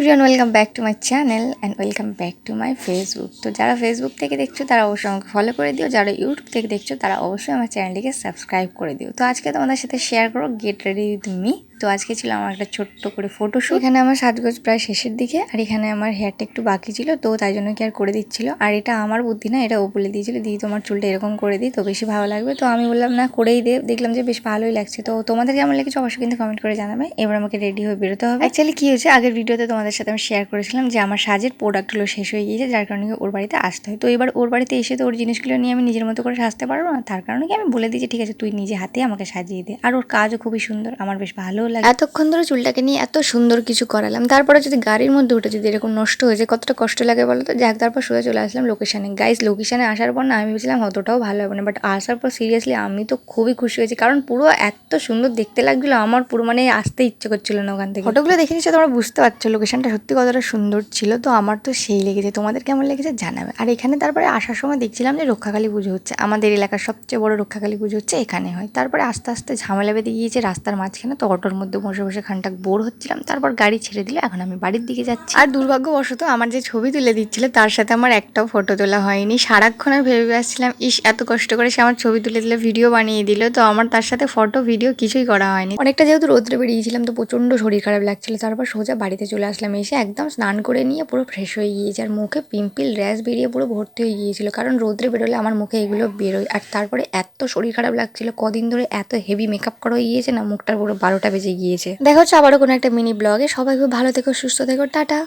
Everyone welcome back to my channel and welcome back to my Facebook তো যারা Facebook থেকে দেখছ, তারা অবশ্যই আমাকে ফলো করে দিও। যারা ইউটিউব থেকে দেখছ, তারা অবশ্যই আমার চ্যানেলটিকে সাবস্ক্রাইব করে দিও। তো আজকে তোমাদের সাথে শেয়ার করো গেট রেডি উইথ মি তো আজকে ছিল আমার একটা ছোট্ট করে ফটোশ্যুট এখানে আমার সাজগোজ প্রায় শেষের দিকে, আর এখানে আমার হেয়ারটা একটু বাকি ছিল, তো তাই জন্য কি আর করে দিচ্ছিল। আর এটা আমার বুদ্ধি না, এটা ও বলে দিয়েছিল, দিদি, তোমার চুলটা এরকম করে দিই, তো বেশি ভালো লাগবে। তো আমি বললাম, না, করেই দে দেখলাম যে বেশ ভালোই লাগছে। তো তোমাদের কেমন লেগেছে অবশ্যই কিন্তু কমেন্ট করে জানাবে। এবার আমাকে রেডি হয়ে বেরোতে হবে। অ্যাকচুয়ালি কি হয়েছে, আগের ভিডিওতে তোমাদের সাথে আমি শেয়ার করেছিলাম যে আমার সাজের প্রোডাক্টগুলো শেষ হয়ে গিয়েছে, যার কারণে ওর বাড়িতে আসতে হয়। তো এবার ওর বাড়িতে এসে তো ওর জিনিসগুলো নিয়ে আমি নিজের মতো করে সাজতে পারব না, তার কারণে কি আমি বলে দিয়েছি ঠিক আছে, তুই নিজে হাতে আমাকে সাজিয়ে দে। আর ওর কাজও খুবই সুন্দর, আমার বেশ ভালোও লাগে। এতক্ষণ ধরে চুলটাকে নিয়ে এত সুন্দর কিছু করালাম। তারপরে যদি গাড়ির মধ্যে উঠে যদি এরকম নষ্ট হয়ে যায় কতটা কষ্ট লাগে বলো তো? যাক তারপর সোজা চলে আসলাম লোকেশানে গাইস লোকেশানে আসার পর না আমি ভেবেছিলাম অতটাও ভালো হবে না বাট আসার পর সিরিয়াসলি আমি তো খুবই খুশি হয়েছি। কারণ পুরো এত সুন্দর দেখতে লাগছিল আমার পুরো মানে আসতে ইচ্ছে করছিল না ওখান থেকে। ফটোগুলো দেখে নিশ্চয় তোমরা বুঝতে পারছ লোকেশনটা সত্যি কতটা সুন্দর ছিল। তো আমার তো সেই লেগেছে। তোমাদের কেমন লেগেছে জানাবে। আর এখানে তারপরে আসার সময় দেখছিলাম যে রক্ষাকালী পুজো হচ্ছে। আমাদের এলাকার সবচেয়ে বড় রক্ষাকালী পুজো হচ্ছে এখানে হয়। তারপরে আস্তে আস্তে ঝামেলা বেঁধে গিয়েছে রাস্তার মাঝখানে তো অটোর মধ্যে বসে বসে খানটা বোর হচ্ছিলাম, তারপর গাড়ি ছেড়ে দিলে এখন আমি বাড়ির দিকে যাচ্ছি। আর দুর্ভাগ্যবশত আমার যে ছবি তুলে দিচ্ছিল, তার সাথে আমার একটাও ফটো তোলা হয়নি। সারাক্ষণ আমি ভেবে আসছিলাম, ইস, এত কষ্ট করে সে আমার ছবি তুলে দিলে ভিডিও বানিয়ে দিল। তো আমার তার সাথে ফটো ভিডিও কিছুই করা হয়নি। অনেকটা যেহেতু রোদ্রে বেরিয়েছিলাম, তো প্রচণ্ড শরীর খারাপ লাগছিল। তারপর সোজা বাড়িতে চলে আসলাম, এসে একদম স্নান করে নিয়ে পুরো ফ্রেশ হয়ে গিয়েছে। আর মুখে পিম্পিল র্যাশ বেরিয়ে পুরো ভর্তি হয়ে গিয়েছিল, কারণ রোদ্রে বেরোলে আমার মুখে এগুলো বেরোয়। আর তারপরে এত শরীর খারাপ লাগছিল, কদিন ধরে এত হেভি মেকআপ করা হয়ে গিয়েছে না, মুখটার পুরো বারোটা বেজে গিয়েছে দেখা হচ্ছে আবারও কোনো একটা মিনি ব্লগে সবাই খুব ভালো থেকো, সুস্থ থেকো, টাটা।